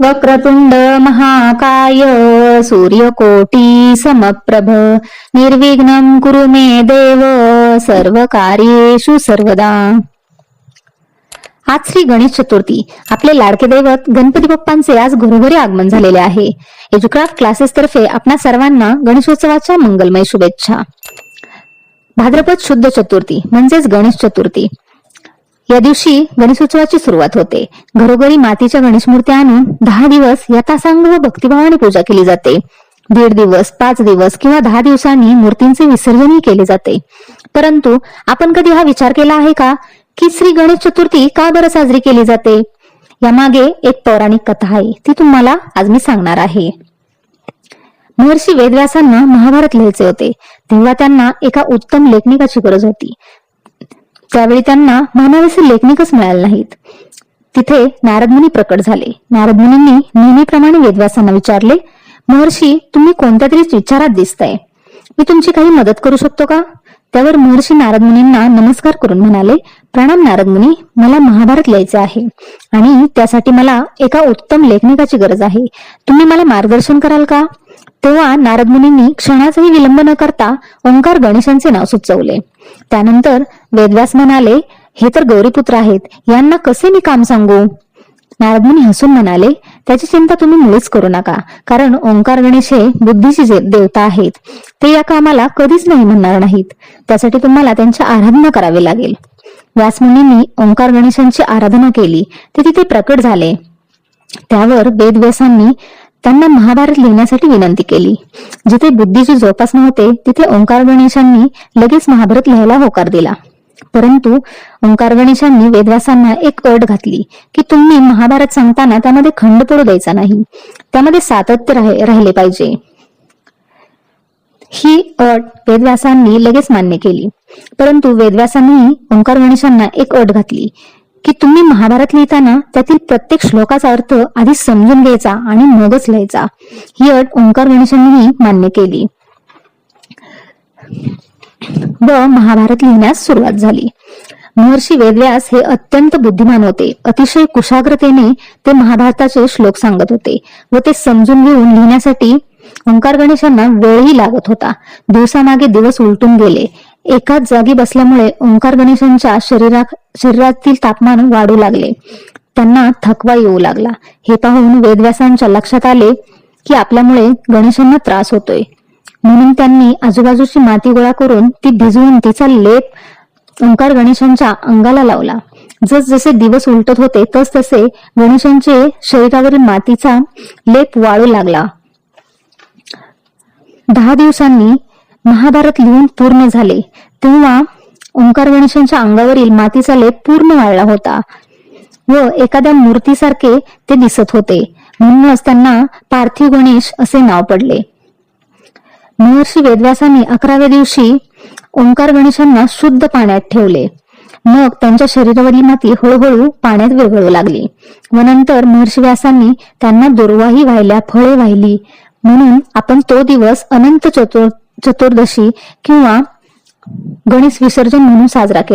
वक्रतुंड महाकाय सूर्यकोटी समप्रभ निर्विघ्नं कुरु मे देव सर्व कार्येषु सर्वदा. आज श्री गणेश चतुर्थी. आपले लाडके दैवत गणपती बाप्पांचे आज घरोघरी आगमन झालेले आहे. एज्युक्राफ्ट क्लासेस तर्फे आपणा सर्वांना गणेशोत्सवाच्या मंगलमय शुभेच्छा. भाद्रपद शुद्ध चतुर्थी म्हणजेच गणेश चतुर्थी. या दिवशी गणेशोत्सवाची सुरुवात होते. घरोघरी मातीच्या गणेश मूर्त्या आणून दहा दिवस यथासांग व भक्तिभावाने पूजा केली जाते. दीड दिवस पाच दिवस किंवा दहा दिवसांनी मूर्तींचे विसर्जनही केले जाते. परंतु आपण कधी हा विचार केला आहे का? की श्री गणेश चतुर्थी का बरं साजरी केली जाते? यामागे एक पौराणिक कथा आहे. ती तुम्हाला आज मी सांगणार आहे. महर्षी वेदव्यासांना महाभारत लिहायचे होते. तेव्हा त्यांना एका उत्तम लेखनिकाची गरज होती. त्यावेळी त्यांना म्हणावेसे लेखनिकच मिळाले नाहीत. तिथे नारदमुनी प्रकट झाले. नारदमुनींनी नेहमीप्रमाणे वेदव्यासांना विचारले महर्षी तुम्ही कोणत्या तरी विचारात दिसताय? मी तुमची काही मदत करू शकतो का? त्यावर महर्षी नारद मुनींना नमस्कार करून म्हणाले प्रणाम नारद मुनी मला महाभारत लिहायचे आहे आणि त्यासाठी मला एका उत्तम लेखनिकाची गरज आहे. तुम्ही मला मार्गदर्शन कराल का? तेव्हा नारद मुनींनी क्षणाचाही विलंब न करता ओंकार गणेशांचे नाव सुचवले. त्यानंतर वेदव्यास म्हणाले हे तर गौरीपुत्र आहेत यांना कसे मी काम सांगू? नारदमुनी हसून म्हणाले त्याची चिंता तुम्ही मुळीच करू नका कारण ओंकार गणेश हे बुद्धीची जे- देवता आहेत ते या कामाला कधीच नाही म्हणणार नाहीत. त्यासाठी तुम्हाला त्यांची आराधना करावी लागेल. व्यासमुनींनी ओंकार गणेशांची आराधना केली ते तिथे प्रकट झाले. त्यावर वेदव्यासांनी त्यांना महाभारत लिहिण्यासाठी विनंती केली. जिथे बुद्धीची जोपासना होते तिथे ओंकार गणेशांनी लगेच महाभारत लिहायला होकार दिला. परंतु ओंकार गणेशांनी वेदव्यासांना एक अट घातली की तुम्ही महाभारत सांगताना त्यामध्ये खंड पडू द्यायचा नाही. त्यामध्ये सातत्य राहिले पाहिजे. ही अट वेदव्यासांनी लगेच मान्य केली. परंतु वेदव्यासांनी ओंकार गणेशांना एक अट घातली की तुम्ही महाभारत लिहिताना त्यातील प्रत्येक श्लोकाचा अर्थ आधी समजून घ्यायचा आणि मगच लिहायचा. ही अट ओंकार गणेशांनीही मान्य केली. व महाभारत लिहिण्यास सुरुवात झाली. महर्षी वेदव्यास हे अत्यंत बुद्धिमान होते. अतिशय कुशाग्रतेने ते महाभारताचे श्लोक सांगत होते व ते समजून घेऊन लिहिण्यासाठी ओंकार गणेशांना वेळही लागत होता. दिवसामागे दिवस उलटून गेले. एकाच जागी बसल्यामुळे ओंकार गणेशांच्या शरीरा शरीरातील तापमान वाढू लागले. त्यांना थकवा येऊ लागला. हे पाहून वेदव्यासांच्या लक्षात आले की आपल्यामुळे गणेशांना त्रास होतोय. म्हणून त्यांनी आजूबाजूची माती गोळा करून ती भिजवून तिचा लेप ओंकार गणेशांच्या अंगाला लावला. जसजसे दिवस उलटत होते तस तसे गणेशांचे शरीरावरील मातीचा लेप वाळू लागला. दहा दिवसांनी महाभारत लिहून पूर्ण झाले. तेव्हा ओंकार गणेशांच्या अंगावरील मातीचा लेप पूर्ण वाळला होता व एखाद्या मूर्तीसारखे ते दिसत होते. म्हणूनच त्यांना पार्थिव गणेश असे नाव पडले. महर्षी वेदव्यासांनी अकराव्या दिवशी ओंकार गणेशांना शुद्ध पाण्यात ठेवले. मग त्यांच्या शरीरावरील माती हळूहळू पाण्यात विरघळू लागली व नंतर महर्षी व्यासांनी त्यांना दुर्वाही वाहिल्या फळे वाहिली. म्हणून आपण तो दिवस अनंत चतुर्थ चतुर्दशी किंवा गणेश विसर्जन म्हणून साजरा केला.